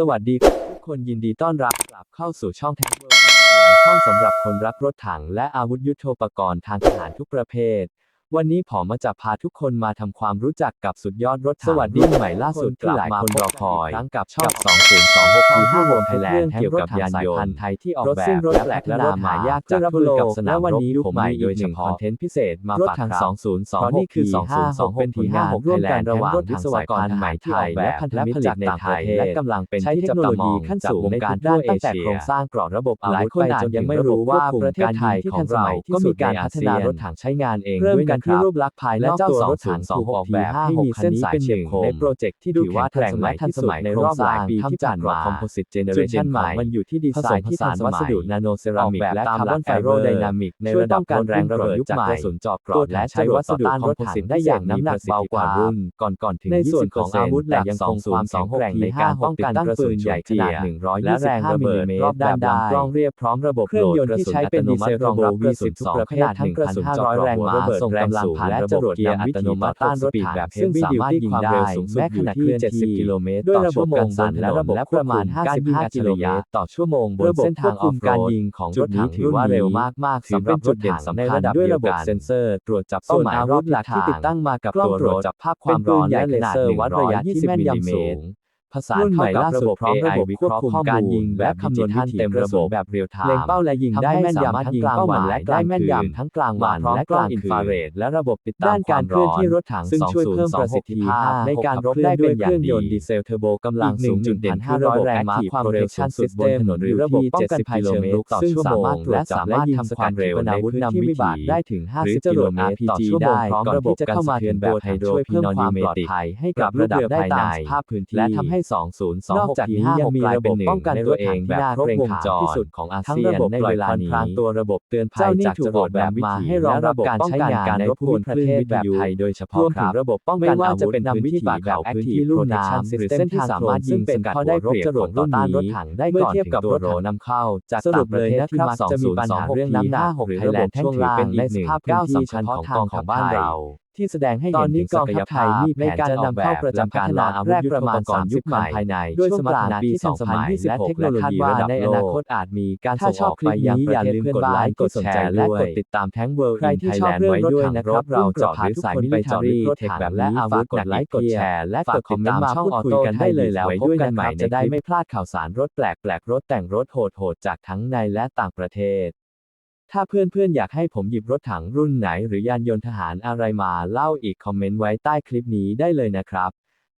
สวัสดีครับทุกคนยินดีต้อนรับกลับเข้าสู่ช่องแท็กเวิร์ช่องสำหรับคนรักรถถังและอาวุธยุโทโธปกรณ์ทางทหารทุกประเภท วันนี้ผมมาจะพาทุกคนมาทำความรู้จักกับสุดยอดรถถังสวัสดีใหม่ล่าสุดที่หลายคนรอคอยครั้งกับช่อง2026ปี5รวมไทยแลนด์เกี่ยวกับยานยนต์ไทยที่ออกแบบรถแปลกและรถหายากจากทั่วโลกและวันนี้ผมมีโดยเฉพาะคอนเทนต์พิเศษมาฝากครับเพราะนี่คือ2026เป็นผลงานร่วมกันระหว่างวิศวกรไทยไทยและพันธมิตรจากต่างประเทศและกำลังเป็นที่จับตามองขั้นสูงในการด้านตั้งแต่โครงสร้างกรอบระบบอาวุธหลายคนอาจจะยังไม่รู้ว่าประเทศไทยของเราก็มีการพัฒนารถถังใช้งานเองเริ่มกันที่รูปลักษณ์ภายและเจ้าตัวรถถังถูกออกแบบให้มีเส้นสายเฉียบคมในโปรเจกต์ที่ถือว่าทันสมัยทันสมัยในรอบหลายปีที่ผ่านมาคอมโพสิตเจเนเรชันใหม่มันอยู่ที่ดีไซน์ที่ทันสมัยวัสดุนาโนเซรามิกและคาร์บอนไฟโรไดนามิกในระดับการแรงระเบิดจากกระสุนจอบกรอบและใช้วัสดุคอมโพสิตได้อย่างน้ำหนักเบากว่ารุ่นก่อนก่อนๆถึง ในส่วนของอาวุธหลักยังคงความแข็งแกร่งในการป้องกันกระสุนใหญ่ขนาด100และแรงระเบิดรอบด้านได้กล้องเรียบพร้อมระบบเครื่องยนต์ที่ใช้เป็นดีเซลรองรับกระสุนทุกประเภททั้งกระสุนจอบแรงม้าส่งกำลังผ่านและจรวดนำวิถีต่อต้านรถถังแบบซึ่งสามารถยิงได้แม้ขณะเคลื่อนที่70กิโลเมตรด้วยระบบกันสั่นและระบบและประมาณ 55 กิโลเมตรต่อชั่วโมงบนเส้นทางออฟโรดการยิงของรถถังถือว่าเร็วมากๆสำหรับจุดเด่นสำคัญด้วยระบบเซ็นเซอร์ตรวจจับเป้าหมายอาวุธหลักที่ติดตั้งมากับตัวรถจับภาพความร้อนและเลเซอร์วัดระยะที่แม่นยำสูง ผสานเข้ากับระบบพร้อมระบบควบคุมการยิงแบบคำนวณทันเต็มระบบแบบเรียลไทม์เล็งเป้าและยิงได้แม่นยำทั้งกลางวันและได้แม่นยำทั้งกลางวันและกล้องอินฟราเรดและระบบติดตามด้านการเคลื่อนที่รถถังซึ่งช่วยเพิ่มประสิทธิภาพในการรบได้เป็นอย่างดีดีเซลเทอร์โบกำลังสูงจุดเด่นคือระบบแรงม้าความเร็วสูงสุดบนถนนหรือระบบป้องกันภัยเชิงรุกต่อชั่วโมงและสามารถทำความเร็วในพื้นที่วิบากได้ถึง 50กิโลเมตรต่อชั่วโมงพร้อมระบบการสะเทือนแบบไฮโดรช่วยเพิ่มความปลอดภัยให้กับระดับได้ตามสภาพพื้นที่และทำให้202นอกจากนี้ยังมีระบบป้องกันตัวเองแบบครบวงจรที่สุดของอาเซียนในเวลานี้ตัวระบบเตือนภัยจากจรวดแบบมาให้รองรับการใช้งานการรบกวนประเทศแบบไทยโดยเฉพาะครับระบบป้องกันอาวุธจะเป็นพื้นที่แบบพื้นที่ลุ่มน้ำหรือเส้นที่สามารถยิงเป็นข้อได้เปรียบของต่อต้านรถถังได้ก่อนถึงตัวรถนำเข้า จากสรุปเลยนะครับจะมีปัญหาเรื่องน้ำหนักหรือระบบช่วงล่างในสภาพพื้นที่ชั้นของทางของบ้านเรา ที่แสดงให้เห็นถึงศักยภาพในการนำเข้าประจำการลาอาวุธยุทโธปกรณ์ยุคใหม่ภายในด้วยสมรรถนะปี 2026และเทคโนโลยีระดับในอนาคตอาจมีการส่งออกไปยังประเทศเพื่อนบ้านกดแชร์และกดติดตามแท้งเวิร์ใครที่ชอบเรื่องรถถังนะครับ เราจะพาทุกคนไปจอดรถเทคแบบและอาวุธกดไลค์กดแชร์และกดคอมเมนต์มาพูดคุยกันได้เลยแล้วพบกันใหม่จะได้ไม่พลาดข่าวสารรถแปลกแปลกรถแต่งรถโหดโหดจากทั้งในและต่างประเทศ ถ้าเพื่อนๆ อยากให้ผมหยิบรถถังรุ่นไหนหรือยานยนต์ทหารอะไรมาเล่าอีกคอมเมนต์ไว้ใต้คลิปนี้ได้เลยนะครับ